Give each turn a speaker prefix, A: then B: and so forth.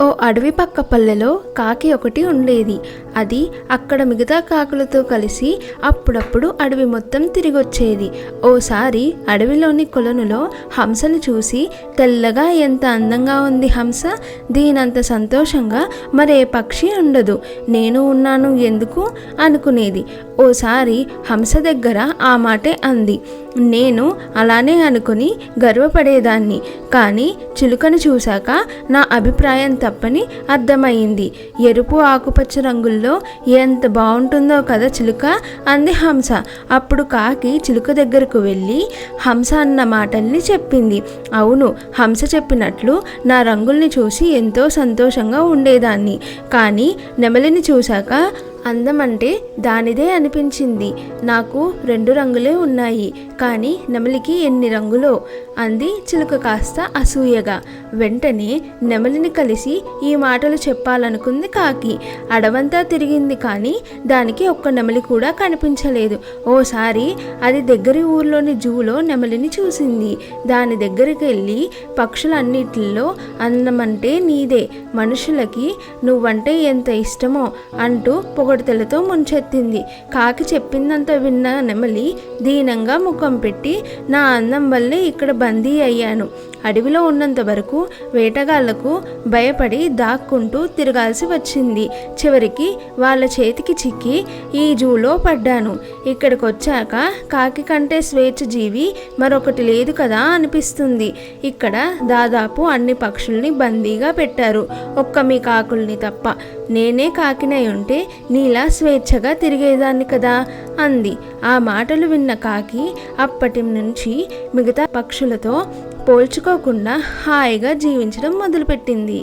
A: ఓ అడవి పక్క పల్లెలో కాకి ఒకటి ఉండేది. అది అక్కడ మిగతా కాకులతో కలిసి అప్పుడప్పుడు అడవి మొత్తం తిరిగొచ్చేది. ఓసారి అడవిలోని కొలనులో హంసను చూసి తెల్లగా ఎంత అందంగా ఉంది హంస! దీనంత సంతోషంగా మరే పక్షి ఉండదు. నేను ఉన్నాను ఎందుకు అనుకునేది. ఓసారి హంస దగ్గర ఆ మాటే అంది. నేను అలానే అనుకుని గర్వపడేదాన్ని. కానీ చిలుకను చూశాక నా అభిప్రాయం తప్పని అర్థమైంది. ఎరుపు ఆకుపచ్చ రంగుల్లో ఎంత బాగుంటుందో కదా చిలుక అంది హంస. అప్పుడు కాకి చిలుక దగ్గరకు వెళ్ళి హంస అన్న మాటల్ని చెప్పింది. అవును హంస చెప్పినట్లు నా రంగుల్ని చూసి ఎంతో సంతోషంగా ఉండేదాన్ని. కానీ నెమలిని చూశాక అందం అంటే దానిదే అనిపించింది. నాకు రెండు రంగులే ఉన్నాయి. కానీ నెమలికి ఎన్ని రంగులో? అంది చిలుక కాస్త అసూయగా. వెంటనే నెమలిని కలిసి ఈ మాటలు చెప్పాలనుకుంది కాకి. అడవంతా తిరిగింది కానీ దానికి ఒక్క నెమలి కూడా కనిపించలేదు. ఓసారి అది దగ్గరి ఊర్లోని జూలో నెమలిని చూసింది. దాని దగ్గరికి వెళ్ళి పక్షులన్నిటిలో అందమంటే నీదే. మనుషులకి నువ్వంటే ఎంత ఇష్టమో అంటూ పొగడతలతో ముంచెత్తింది. కాకి చెప్పిందంత విన్న నెమలి దీనంగా ముఖం పెట్టి నా అందం వల్లే ఇక్కడ బందీ అయ్యాను. అడవిలో ఉన్నంత వరకు వేటగాళ్ళకు భయపడి దాక్కుంటూ తిరగాల్సి వచ్చింది. చివరికి వాళ్ళ చేతికి చిక్కి ఈ జూలో పడ్డాను. ఇక్కడికి వచ్చాక కాకి కంటే స్వేచ్ఛ జీవి మరొకటి లేదు కదా అనిపిస్తుంది. ఇక్కడ దాదాపు అన్ని పక్షుల్ని బందీగా పెట్టారు. ఒక్క మీ కాకుల్ని తప్ప నేనే కాకినై ఉంటే నీలా స్వేచ్ఛగా తిరిగేదాన్ని కదా అంది. ఆ మాటలు విన్న కాకి అప్పటి నుంచి మిగతా పక్షులతో పోల్చుకోకుండా హాయిగా జీవించడం మొదలుపెట్టింది.